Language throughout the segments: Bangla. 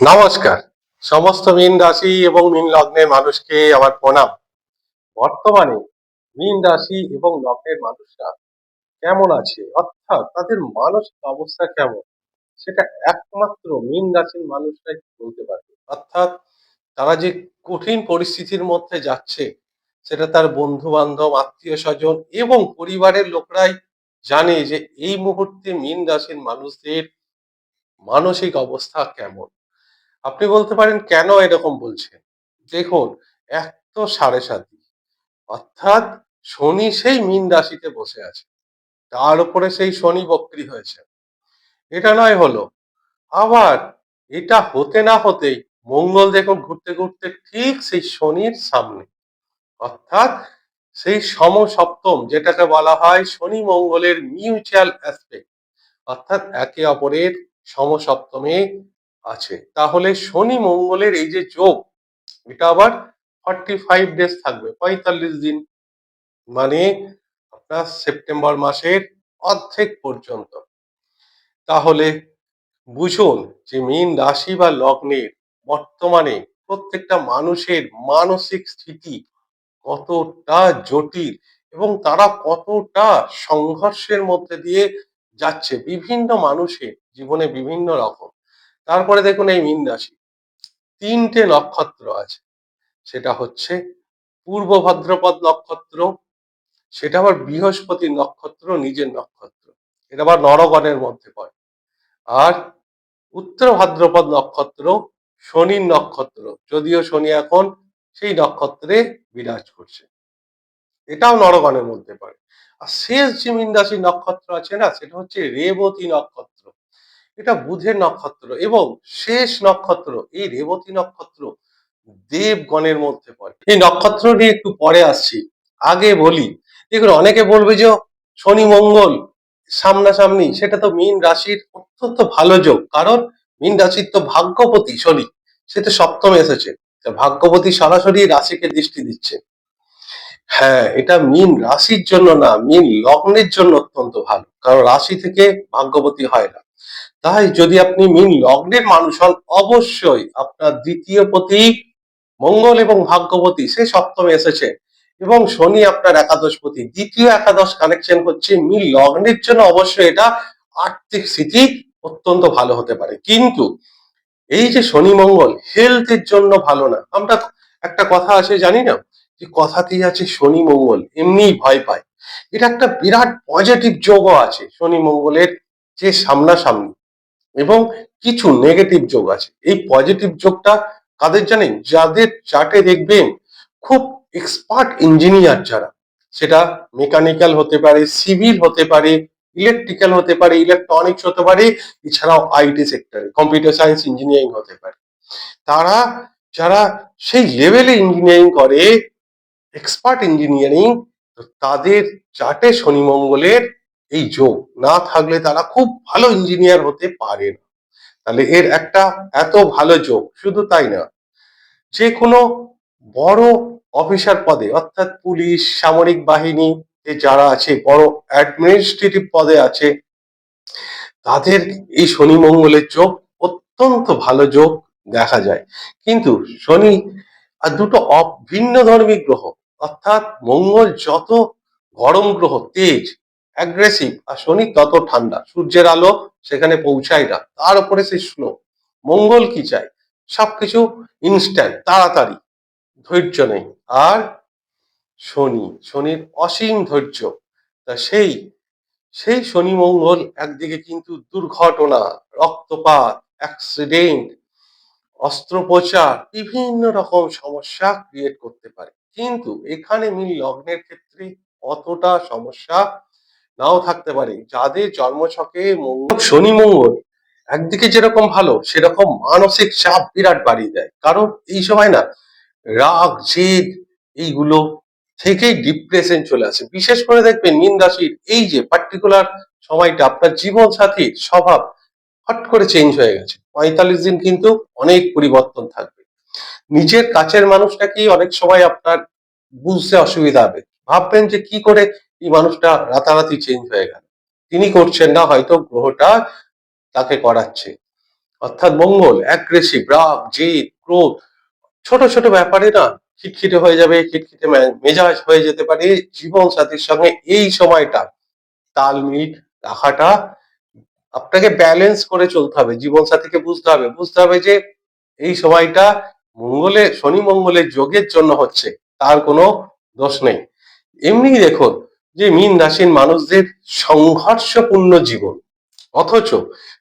নমস্কার। সমস্ত মীন রাশি এবং মীন লগ্নের মানুষকে আমার প্রণাম। বর্তমানে মীন রাশি এবং লগ্নের মানুষরা কেমন আছে? অর্থাৎ তাদের মানসিক অবস্থা কেমন? সেটা একমাত্র মীন রাশির মানুষরাই বলতে পারবে। অর্থাৎ তারা যে কঠিন পরিস্থিতির মধ্যে যাচ্ছে, সেটা তার বন্ধু বান্ধব আত্মীয় স্বজন এবং পরিবারের লোকরাই জানে যে এই মুহূর্তে মীন রাশির মানুষদের মানসিক অবস্থা কেমন। আপনি বলতে পারেন, কেন এরকম বলছেন দেখুন, এক তো সাড়ে সাতি অর্থাৎ শনি সেই মীন রাশিতে বসে আছে। তার উপরে সেই শনি বক্রি হয়েছে। এটা নয় হলো, আবার এটা হতে না হতেই মঙ্গল দেখুন ঘুরতে ঘুরতে ঠিক সেই শনির সামনে। অর্থাৎ সেই সম সপ্তম, যেটাকে বলা হয় শনি মঙ্গলের মিউচুয়াল অ্যাসপেক্ট অর্থাৎ একে অপরের সমসপ্তমে আছে। তাহলে শনি মঙ্গলের এই যে যোগ, এটা আবার ফর্টি ফাইভ ডেজ থাকবে, পঁয়তাল্লিশ দিন। মানে আপনার সেপ্টেম্বর মাসের অর্ধেক পর্যন্ত। তাহলে বুঝুন যে মীন রাশি বা লগ্নের বর্তমানে প্রত্যেকটা মানুষের মানসিক স্থিতি কতটা জটিল এবং তারা কতটা সংঘর্ষের মধ্যে দিয়ে যাচ্ছে। বিভিন্ন মানুষের জীবনে বিভিন্ন রকম। তারপরে দেখুন এই মীন রাশি। তিনটে নক্ষত্র আছে। সেটা হচ্ছে পূর্ব ভাদ্রপদ নক্ষত্র, সেটা আবার বৃহস্পতি নক্ষত্র, নিজের নক্ষত্র। এটা আবার নরগণের মধ্যে পড়ে। আর উত্তর ভাদ্রপদ নক্ষত্র, শনির নক্ষত্র। যদিও শনি এখন সেই নক্ষত্রে বিরাজ করছে। এটাও নরগণের মধ্যে পড়ে। আর শেষ যে মীন রাশির নক্ষত্র আছে না, সেটা হচ্ছে রেবতী নক্ষত্র। এটা বুধের নক্ষত্র এবং শেষ নক্ষত্র, এই রেবতী নক্ষত্র দেবগণের মধ্যে পড়ে। এই নক্ষত্র নিয়ে একটু পরে আসছি, আগে বলি। দেখুন, অনেকে বলবে যে শনি মঙ্গল, সামনাসামনি। সেটা তো মীন রাশির অত্যন্ত ভালো যোগ, কারণ মীন রাশির তো ভাগ্যপতি শনি, সে তো সপ্তমে এসেছে। ভাগ্যপতি সরাসরি রাশিকে দৃষ্টি দিচ্ছে। হ্যাঁ এটা মীন রাশির জন্য না, মীন লগ্নের জন্য অত্যন্ত ভালো, কারণ রাশি থেকে ভাগ্যবতী হয় না। তাই যদি আপনি মীন লগ্নের মানুষ হন, অবশ্যই আপনার দ্বিতীয় প্রতীক মঙ্গল এবং ভাগ্যবতী সে সপ্তমে এসেছে। এবং শনি আপনার একাদশ একাদশপতি দ্বিতীয় একাদশ কানেকশন হচ্ছে মীন লগ্নের জন্য। অবশ্যই এটা আর্থিক স্থিতি অত্যন্ত ভালো হতে পারে। কিন্তু এই যে শনি মঙ্গল হেলথের জন্য ভালো না। আমরা একটা কথা আছে, জানি না? যে কথাতেই আছে শনি মঙ্গল, এমনিই ভয় পায়। এটা একটা বিরাট পজিটিভ যোগও আছে শনি মঙ্গলের যে সামনাসামনি। এবং কিছু নেগেটিভ যোগ আছে। এই পজিটিভ যোগটা কাদের জানেন? যাদের চার্টে দেখবেন খুব এক্সপার্ট ইঞ্জিনিয়ার যারা, সেটা মেকানিক্যাল হতে পারে সিভিল হতে পারে ইলেকট্রিক্যাল হতে পারে ইলেকট্রনিক্স হতে পারে, এছাড়াও আইটি সেক্টরে কম্পিউটার সায়েন্স ইঞ্জিনিয়ারিং হতে পারে। তারা, যারা সেই লেভেলে ইঞ্জিনিয়ারিং করে এক্সপার্ট ইঞ্জিনিয়ারিং তাদের চার্টে শনি মঙ্গলের এই যোগ না থাকলে তারা খুব ভালো ইঞ্জিনিয়ার হতে পারে না। তাহলে এর একটা এত ভালো যোগ শুধু তাই না যে কোনো বড় অফিসার পদে, অর্থাৎ পুলিশ, সামরিক বাহিনী যারা আছে, বড় অ্যাডমিনিস্ট্রেটিভ পদে আছে, তাদের এই শনি মঙ্গলের যোগ অত্যন্ত ভালো যোগ দেখা যায়। কিন্তু শনি আর দুটো অ- ভিন্ন ধর্মী গ্রহ, অর্থাৎ মঙ্গল যত গরম গ্রহ, তেজ অ্যাগ্রেসিভ আর শনি তত ঠান্ডা। সূর্যের আলো সেখানে পৌঁছায় না। তার উপরে সে স্নো মঙ্গল কি চায়? সবকিছু ইনস্ট্যান্ট তাড়াতাড়ি। ধৈর্য নেই। আর শনি, শনির অসীম ধৈর্য। তা সেই সেই শনি মঙ্গল একদিকে কিন্তু দুর্ঘটনা, রক্তপাত অ্যাক্সিডেন্ট অস্ত্রোপচার, বিভিন্ন রকম সমস্যা ক্রিয়েট করতে পারে। কিন্তু এখানে মিল লগ্নের ক্ষেত্রে অতটা সমস্যা নাও থাকতে পারে। যাদের জন্মছকে শনি মঙ্গল, একদিকে যেরকম ভালো, সেরকম মানসিক চাপ বিরাট বাড়িয়ে দেয়। কারণ এই সময় না, রাগ, জেদ, এইগুলো থেকেই ডিপ্রেশন চলে আসে। বিশেষ করে দেখবেন মীন রাশির এই যে পার্টিকুলার সময়টা, আপনার জীবন সাথীর স্বভাব হট করে চেঞ্জ হয়ে গেছে। পঁয়তাল্লিশ দিন কিন্তু অনেক পরিবর্তন থাকবে। নিজের কাছের মানুষটাকেই অনেক সময় আপনার বুঝতে অসুবিধা হবে। ভাববেন যে কি করে এই মানুষটা রাতারাতি চেঞ্জ হয়ে গেল। তিনি করছেন না, হয়তো গ্রহটা তাকে করাচ্ছে। অর্থাৎ মঙ্গল অ্যাগ্রেসিভ রাগ, জেদ, ক্রোধ, ছোট ছোট ব্যাপারে না, খিটখিটে হয়ে যাবে, খিটখিটে মেজাজ হয়ে যেতে পারে, জীবন সাথীর সঙ্গে এই সময়টা, তাল মিল রাখাটা, আপনাকে ব্যালেন্স করে চলতে হবে, জীবন সাথীকে বুঝতে হবে। বুঝতে হবে যে, এই সময়টা মঙ্গলে, শনি মঙ্গলের যোগের জন্য হচ্ছে, তার কোনো দোষ নেই। এমনি দেখুন যে মীন রাশির মানুষদের সংঘর্ষপূর্ণ জীবন। অথচ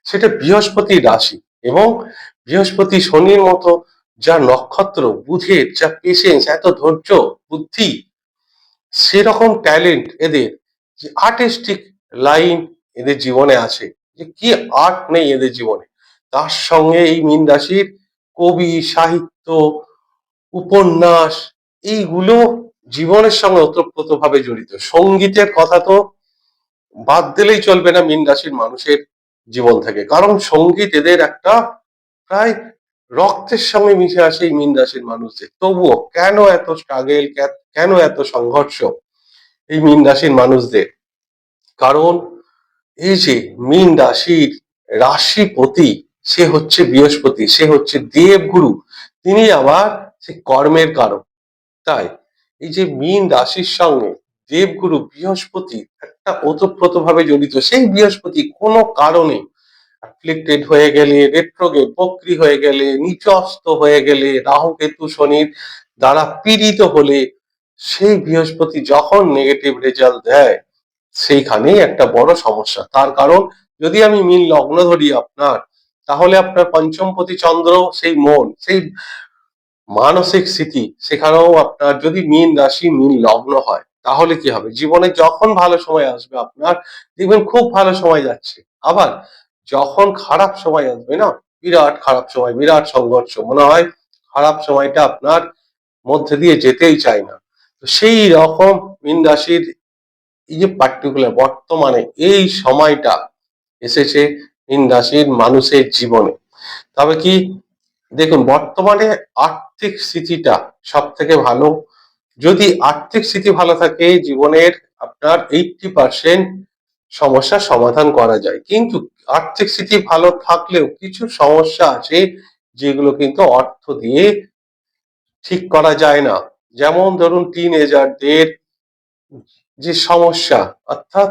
সেটা বৃহস্পতির রাশি এবং বৃহস্পতি শনির মতো যা নক্ষত্র, বুধের যা পেশেন্স এত ধৈর্য, বুদ্ধি, সেরকম ট্যালেন্ট এদের, যে আর্টিস্টিক লাইন এদের জীবনে আছে। যে কি আর্ট নেই এদের জীবনে। তার সঙ্গে এই মীন রাশির কবি, সাহিত্য, উপন্যাস, এইগুলো জীবনের সঙ্গে ওতপ্রোত ভাবে জড়িত। সঙ্গীতের কথা তো বাদ দিলেই চলবে না মীন রাশির মানুষের জীবন থেকে। কারণ সংগীত এদের একটা প্রায় রক্তের সঙ্গে মিশে আসে এই মীন রাশির মানুষদের। তবুও কেন এত স্ট্রাগেল কেন এত সংঘর্ষ এই মীন রাশির মানুষদের? কারণ এই যে মীন রাশির রাশিপতি, সে হচ্ছে বৃহস্পতি, সে হচ্ছে দেবগুরু, তিনি আবার সে কর্মের কারক। তাই এই যে মীন রাশির সঙ্গে দেবগুরু বৃহস্পতি একটা ওতপ্রোত ভাবে জড়িত, সেই বৃহস্পতি কোনো কারণে অ্যাফ্লিক্টেড হয়ে গেলে রেট্রোগে বক্রি হয়ে গেলে নিচস্ত হয়ে গেলে, রাহু কেতু শনির দ্বারা পীড়িত হলে সেই বৃহস্পতি যখন নেগেটিভ রেজাল্ট দেয়, সেইখানেই একটা বড় সমস্যা। তার কারণ, যদি আমি মিল লগ্ন ধরি আপনার, তাহলে আপনার পঞ্চমপতি চন্দ্র, সেই মন, সেই মানসিক স্থিতি, সেখানেও আপনার যদি মীন রাশি, মীন লগ্ন হয়, তাহলে কি হবে? জীবনে যখন ভালো সময় আসবে আপনার, দেখবেন খুব ভালো সময় যাচ্ছে। আবার যখন খারাপ সময় আসবে না, বিরাট খারাপ সময়, বিরাট সংঘর্ষ, মনে হয় খারাপ সময়টা আপনার মধ্যে দিয়ে যেতেই চায় না। তো সেই রকম মীন রাশির এই যে পার্টিকুলার বর্তমানে এই সময়টা এসেছে মীন রাশির মানুষের জীবনে। তবে কি দেখুন, বর্তমানে আর্থিক স্থিতিটা সব থেকে ভালো। যদি আর্থিক স্থিতি ভালো থাকে, জীবনের আপনার এইটটি পার্সেন্ট সমস্যার সমাধান করা যায়। কিন্তু আর্থিক স্থিতি ভালো থাকলেও কিছু সমস্যা আছে, যেগুলো কিন্তু অর্থ দিয়ে ঠিক করা যায় না। যেমন ধরুন টিন এজারদের যে সমস্যা, অর্থাৎ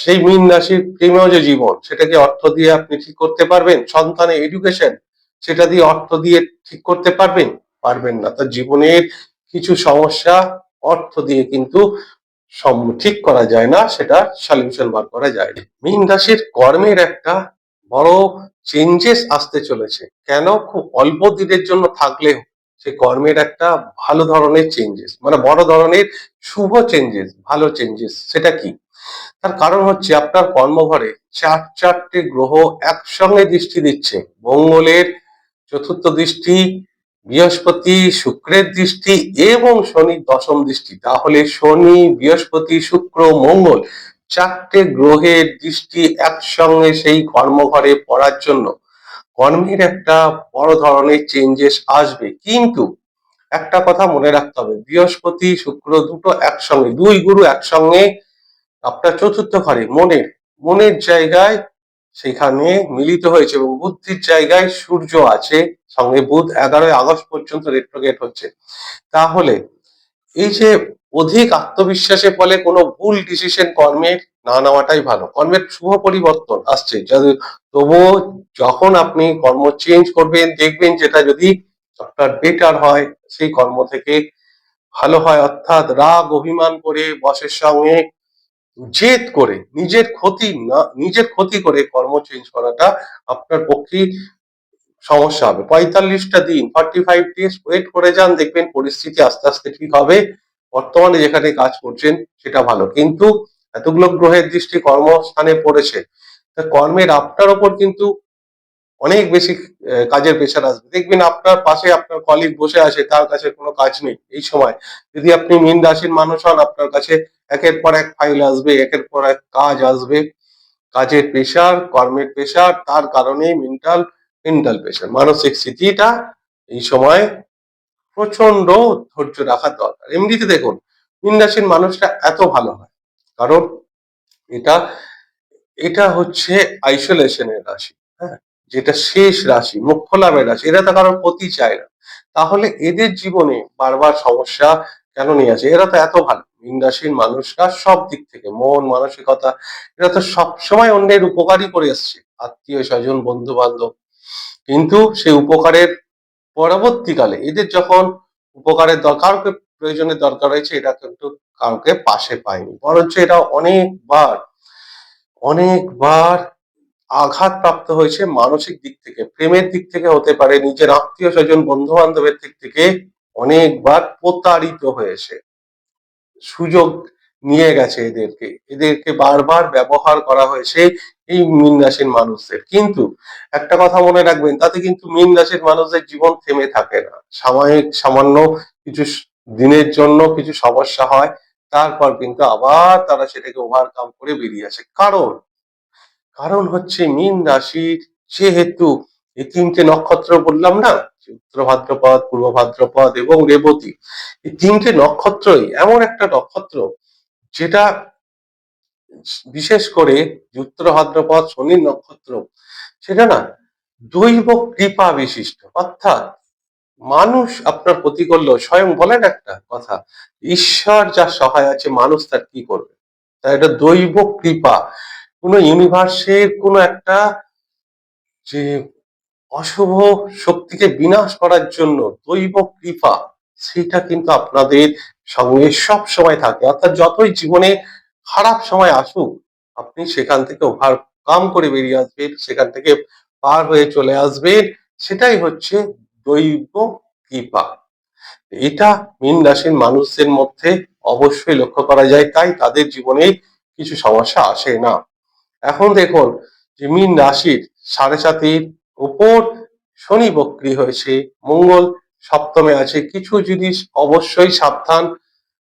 সেই মীন রাশির প্রেমেও যে জীবন, সেটাকে অর্থ দিয়ে আপনি ঠিক করতে পারবেন? সন্তানের এডুকেশন সেটা দিয়ে অর্থ দিয়ে ঠিক করতে পারবেন? পারবেন না। তার জীবনের কিছু সমস্যা অর্থ দিয়ে কিন্তু ঠিক করা যায় না, সেটা সলিউশন বার করা যায় না। মীন রাশির কর্মের একটা বড় চেঞ্জেস আসতে চলেছে। কেন? খুব অল্প দিনের জন্য থাকলেও সে কর্মের একটা ভালো ধরনের চেঞ্জেস মানে বড় ধরনের শুভ চেঞ্জেস ভালো চেঞ্জেস সেটা কি? তার কারণ হচ্ছে আপনার কর্মঘরে চার চারটে গ্রহ একসঙ্গে দৃষ্টি দিচ্ছে। মঙ্গলের চতুর্থ দৃষ্টি, বৃহস্পতি, শুক্রের দৃষ্টি এবং শনির দশম দৃষ্টি। তাহলে শনি, বৃহস্পতি, শুক্র, মঙ্গল চারটে গ্রহের দৃষ্টি একসঙ্গে সেই কর্মঘরে পড়ার জন্য। কর্মের একটা বড় ধরনের চেঞ্জেস আসবে। কিন্তু একটা কথা মনে রাখতে হবে, বৃহস্পতি, শুক্র দুটো একসঙ্গে, দুই গুরু একসঙ্গে আপনার চতুর্থ ঘরে, মনের মনের জায়গায় সেখানে মিলিত হয়েছে এবং বুদ্ধির জায়গায় সূর্য আছে, সঙ্গে বুধ এগারোই আগস্ট পর্যন্ত রেট্রোগেট হচ্ছে। তাহলে এই যে অধিক আত্মবিশ্বাসের ফলে কোনো ভুল ডিসিশন কর্মের না নেওয়াটাই ভালো। কর্মের শুভ পরিবর্তন আসছে। তবুও যখন আপনি কর্ম চেঞ্জ করবেন, দেখবেন যেটা যদি আপনার বেটার হয়, সেই কর্ম থেকে ভালো হয়। অর্থাৎ রাগ, অভিমান করে বসের সঙ্গে জেদ করে, নিজের ক্ষতি না, নিজের ক্ষতি করে কর্ম চেঞ্জ করাটা আপনার পক্ষে সমস্যা হবে। পঁয়তাল্লিশটা দিন ফর্টি ফাইভ ডেজ ওয়েট করে যান, দেখবেন পরিস্থিতি আস্তে আস্তে ঠিক হবে। বর্তমানে যেখানে কাজ করছেন, সেটা ভালো। কিন্তু এতগুলো গ্রহের দৃষ্টি কর্মস্থানে পড়েছে, তা কর্মের আপনার ওপর কিন্তু অনেক বেশি কাজের প্রেশার আসবে। দেখবেন আপনার পাশে আপনার কলিগ বসে আছে, তার কাছে কোনো কাজ নেই এই সময়। যদি আপনি মীন রাশির মানুষ হন, আপনার কাছে একের পর এক ফাইল আসবে, একের পর এক কাজ আসবে। কাজের প্রেশার কর্মের প্রেশার তার কারণেই মেন্টাল মেন্টাল প্রেশার মানসিক স্থিতিটা এই সময় প্রচণ্ড ধৈর্য রাখার দরকার। এমনিতে দেখুন মীন রাশির মানুষটা এত ভালো হয়। কারণ এটা এটা হচ্ছে আইসোলেশনের রাশি হ্যাঁ? যেটা শেষ রাশি মুখ্য লাভের রাশি, এরা তো কারোর ক্ষতি চায় না। তাহলে এদের জীবনে বারবার সমস্যা কেন নিয়ে আসে? এরা তো এত ভালো। মীন রাশির মানুষরা সব দিক থেকে, মন, মানসিকতা, এরা তো সবসময় অন্যের উপকারই করে এসছে আত্মীয় স্বজন বন্ধু বান্ধব কিন্তু সেই উপকারের পরবর্তীকালে এদের যখন উপকারের দরকার প্রয়োজনের দরকার হয়েছে এটা কিন্তু কাউকে পাশে পায়নি। বরঞ্চ এটা অনেকবার অনেকবার আঘাত প্রাপ্ত হয়েছে মানসিক দিক থেকে, প্রেমের দিক থেকে হতে পারে, নিজের আত্মীয় স্বজন বন্ধু বান্ধবের দিক থেকে অনেকবার প্রতারিত হয়েছে। সুযোগ নিয়ে গেছে এদেরকে। এদেরকে বারবার ব্যবহার করা হয়েছে এই মীন রাশির মানুষদের। কিন্তু একটা কথা মনে রাখবেন, তাতে কিন্তু মীন রাশির মানুষদের জীবন থেমে থাকে না। সাময়িক সামান্য কিছু দিনের জন্য কিছু সমস্যা হয়, তারপর কিন্তু আবার তারা সেটাকে ওভারকাম করে বেরিয়ে আসে। কারণ কারণ হচ্ছে মীন রাশির যেহেতু এই তিনটে নক্ষত্র বললাম না উত্তর ভাদ্রপদ, পূর্ব ভাদ্রপদ এবং রেবতী, এই তিনটে নক্ষত্রই এমন একটা নক্ষত্র যেটা বিশেষ করে উত্তর ভাদ্রপদ শনির নক্ষত্র, সেটা না দৈব কৃপা বিশিষ্ট। অর্থাৎ মানুষ আপনার ক্ষতি করল স্বয়ং বলেন একটা কথা, ঈশ্বর যা সহায় আছে, মানুষ তার কি করবে? তাই এটা দৈব কৃপা। কোনো ইউনিভার্সের কোনো একটা যে অশুভ শক্তিকে বিনাশ করার জন্য দৈব কৃপা, সেটা কিন্তু আপনাদের সঙ্গে সব সময় থাকে। অর্থাৎ যতই জীবনে খারাপ সময় আসুক, আপনি সেখান থেকে ওভারকাম করে বেরিয়ে আসবেন, সেখান থেকে পার হয়ে চলে আসবেন, সেটাই হচ্ছে দৈব কৃপা। এটা মীন রাশির মানুষদের মধ্যে অবশ্যই লক্ষ্য করা যায়, তাই তাদের জীবনে কিছু সমস্যা আসে না। এখন দেখুন যে মীন রাশির সাড়ে সাতির উপর শনি বক্রি হয়েছে, মঙ্গল সপ্তমে আছে, কিছু জিনিস অবশ্যই সাবধান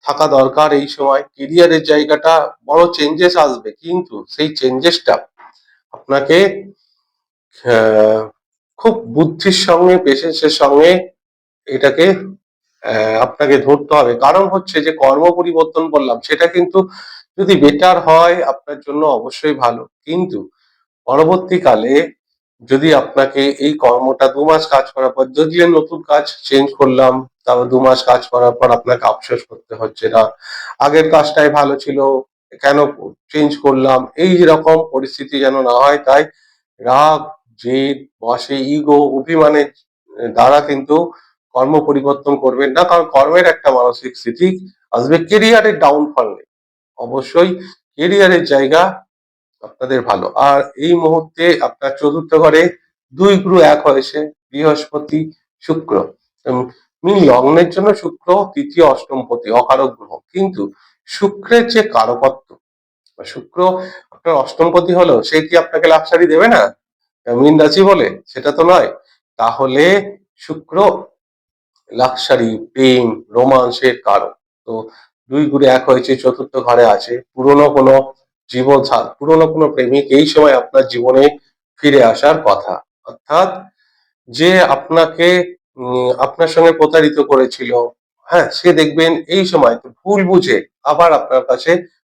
থাকা দরকার এই সময়। কেরিয়ারের জায়গাটা বড় চেঞ্জেস আসবে কিন্তু সেই চেঞ্জেসটা আপনাকে খুব বুদ্ধির সঙ্গে পেশেন্সের সঙ্গে এটাকে আপনাকে ধরতে হবে। কারণ হচ্ছে যে কর্ম পরিবর্তন বললাম সেটা কিন্তু যদি বেটার হয়, আপনার জন্য অবশ্যই ভালো। কিন্তু পরবর্তীকালে যদি আপনাকে এই কর্মটা দু মাস কাজ করার পর, যদি নতুন কাজ চেঞ্জ করলাম তারপর দু মাস কাজ করার পর আপনাকে আফসোস করতে হচ্ছে না। আগের কাজটাই ভালো ছিল, কেন চেঞ্জ করলাম? এই রকম পরিস্থিতি যেন না হয়, তাই রাগ, জেদ, বসে ইগো অভিমানের দ্বারা কিন্তু কর্ম পরিবর্তন করবেন না, কারণ কর্মের একটা মানসিক স্থিতি আসবে। কেরিয়ারের ডাউনফল নেই। অবশ্যই কেরিয়ারের জায়গা আপনাদের ভালো। আর এই মুহূর্তে আপনার চতুর্থ ঘরে দুই গুরু এক হয়েছে বৃহস্পতি শুক্র। মিন লগ্নের জন্য শুক্র, তৃতীয় অষ্টমপতি, অকারক গ্রহ। কিন্তু শুক্রের যে কারকত্ব শুক্র আপনার অষ্টমপতি হলো, সে কি আপনাকে লাভসারি দেবে না? মিন রাশি বলে, সেটা তো নয়। তাহলে শুক্র লাক্সারি প্রেম রোমান্সের কারণ তো দুই গুরু এক হয়েছে, চতুর্থ ঘরে আছে, পুরনো কোনো জীবন সা- পুরনো কোনো প্রেমিক এই সময় আপনার জীবনে ফিরে আসার কথা। অর্থাৎ যে আপনাকে আপনার সঙ্গে প্রতারিত করেছিল হ্যাঁ সে দেখবেন এই সময় ভুল বুঝে আবার আপনার কাছে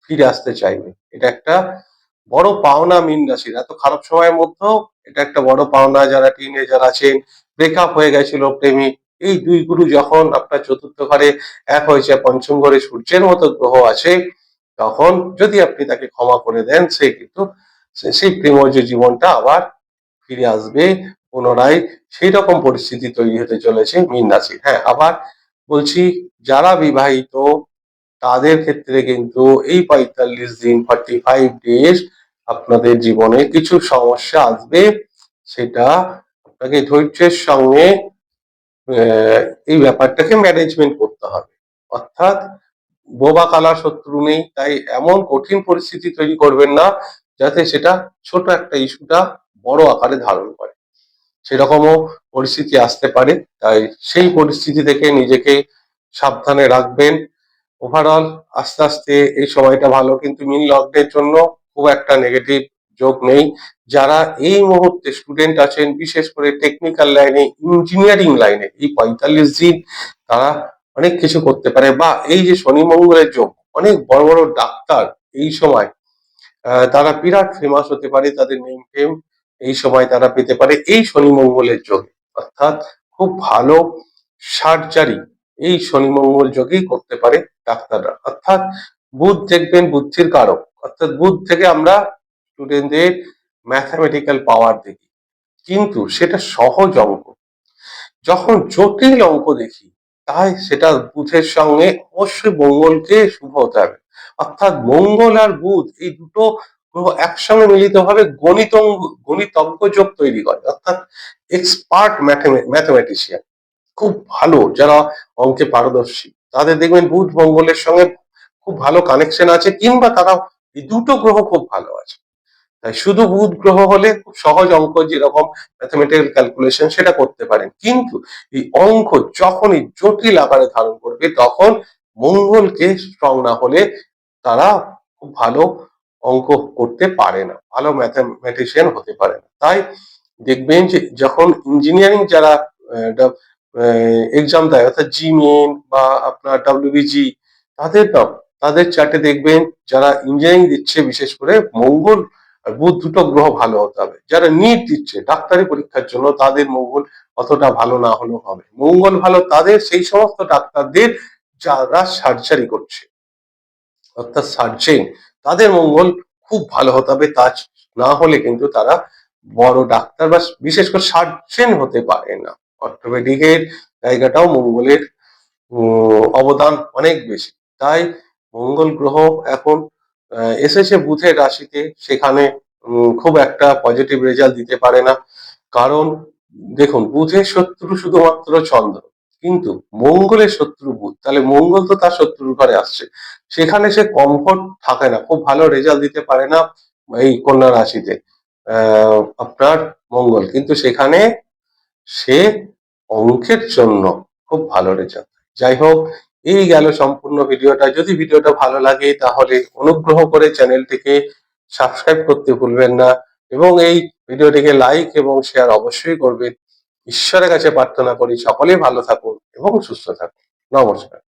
ফিরে আসতে চাইবে। এটা একটা বড় পাওনা মিন রাশির। এত খারাপ সময়ের মধ্যেও এটা একটা বড় পাওনা যারা টিনেজার আছেন ব্রেকআপ হয়ে গেছিল প্রেমিক, এই দুই গুরু যখন আপনার চতুর্থ ঘরে এক হয়েছে, পঞ্চম ঘরে সূর্যের মতো গ্রহ আছে তখন যদি আপনি তাকে ক্ষমা করে দেন, সে কিন্তু সেই প্রেমজ জীবনটা আবার ফিরে আসবে পুনরায়। সেই রকম পরিস্থিতি তৈরি হতে চলেছে মীন রাশির হ্যাঁ আবার বলছি, যারা বিবাহিত, তাদের ক্ষেত্রে কিন্তু এই পঁয়তাল্লিশ দিন ফর্টি ফাইভ ডেজ আপনাদের জীবনে কিছু সমস্যা আসবে। সেটা আপনাকে ধৈর্যের সঙ্গে এই ব্যাপারটাকে ম্যানেজমেন্ট করতে হবে। অর্থাৎ বোবা কালা শত্রু নেই, তাই এমন কঠিন পরিস্থিতি তৈরি করবেন না যাতে সেটা ছোট একটা ইস্যুটা বড় আকারে ধারণ করে। সেরকমও পরিস্থিতি আসতে পারে, তাই সেই পরিস্থিতি থেকে নিজেকে সাবধানে রাখবেন। ওভারঅল আস্তে আস্তে এই সময়টা ভালো, কিন্তু মিন লগ্নের জন্য খুব একটা নেগেটিভ যোগ নেই। যারা এই মুহূর্তে স্টুডেন্ট আছেন, বিশেষ করে টেকনিক্যাল লাইনে ইঞ্জিনিয়ারিং লাইনে এই পঁয়তাল্লিশ দিন তারা অনেক কিছু করতে পারে বা এই যে শনি মঙ্গলের যোগ, অনেক বড় বড় ডাক্তার এই সময় তারা বিরাট ফেমাস হতে পারে, তাদের নেম ফেম এই সময় তারা পেতে পারে এই শনি মঙ্গলের যোগে। অর্থাৎ খুব ভালো সার্জারি এই শনি মঙ্গল যোগেই করতে পারে ডাক্তাররা। অর্থাৎ বুধ দেখবেন বুদ্ধির কারক। অর্থাৎ বুধ থেকে আমরা স্টুডেন্টদের ম্যাথামেটিক্যাল পাওয়ার দেখি। কিন্তু সেটা সহজ অঙ্ক। যখন জটিল অঙ্ক দেখি তাই সেটা বুধের সঙ্গে অবশ্যই মঙ্গলকে শুভ হতে হবে। অর্থাৎ মঙ্গল আর বুধ এই দুটো একসঙ্গে মিলিত ভাবে গণিত গণিতজ্ঞ যোগ তৈরি করে। অর্থাৎ এক্সপার্ট ম্যাথমেটিশিয়ান খুব ভালো যারা অঙ্কে পারদর্শী। তাদের দেখবেন বুধ মঙ্গলের সঙ্গে খুব ভালো কানেকশন আছে, কিংবা তারা এই দুটো গ্রহ খুব ভালো আছে। তাই শুধু বুধ গ্রহ হলে খুব সহজ অঙ্ক যেরকম ম্যাথমেটিক্যাল ক্যালকুলেশন সেটা করতে পারেন। কিন্তু এই অঙ্ক যখনই জটিল আকারে ধারণ করবে, তখন মঙ্গলকে স্ট্রং না হলে তারা খুব ভালো অঙ্ক করতে পারে না। ভালো ম্যাথমেটিশিয়ান হতে পারে না। তাই দেখবেন যে যখন ইঞ্জিনিয়ারিং যারা এক্সাম দেয়, অর্থাৎ জি মেন বা আপনার ডাব্লিউবিজি তাদের তাদের চার্টে দেখবেন যারা ইঞ্জিনিয়ারিং দিচ্ছে, বিশেষ করে মঙ্গল আর বুধ দুটো গ্রহ ভালো হতে হবে। যারা নিট দিচ্ছে, ডাক্তারি পরীক্ষার জন্য তাদের মঙ্গল অতটা ভালো না হলেও হবে। মঙ্গল ভালো তাদের, সেই সমস্ত ডাক্তারদের যারা সার্জারি করছে, অর্থাৎ সার্জেন তাদের মঙ্গল খুব ভালো হতে হবে। তা না হলে কিন্তু তারা বড় ডাক্তার বা বিশেষ করে সার্জেন হতে পারে না। অর্থোপেডিকের জায়গাটাও মঙ্গলের অবদান অনেক বেশি। তাই মঙ্গল গ্রহ এখন এসেছে বুথের রাশিতে, সেখানে খুব একটা পজিটিভ রেজাল্ট দিতে পারে না। কারণ, দেখুন বুধের শত্রু শুধুমাত্র চন্দ্র, কিন্তু মঙ্গলের শত্রু বুধ। তাহলে মঙ্গল তো তার শত্রুর ঘরে আসছে। সেখানে সে কমফর্ট থাকে না, খুব ভালো রেজাল্ট দিতে পারে না এই কন্যা রাশিতে। আপনার মঙ্গল, কিন্তু সেখানে সে অঙ্কের জন্য খুব ভালো রেজাল্ট যাই হোক এই গেল সম্পূর্ণ ভিডিওটা। যদি ভিডিওটা ভালো লাগে, তাহলে অনুগ্রহ করে চ্যানেলটিকে সাবস্ক্রাইব করতে ভুলবেন না এবং এই ভিডিওটিকে লাইক এবং শেয়ার অবশ্যই করবেন। ঈশ্বরের কাছে প্রার্থনা করি, সকলেই ভালো থাকুন এবং সুস্থ থাকুন। নমস্কার।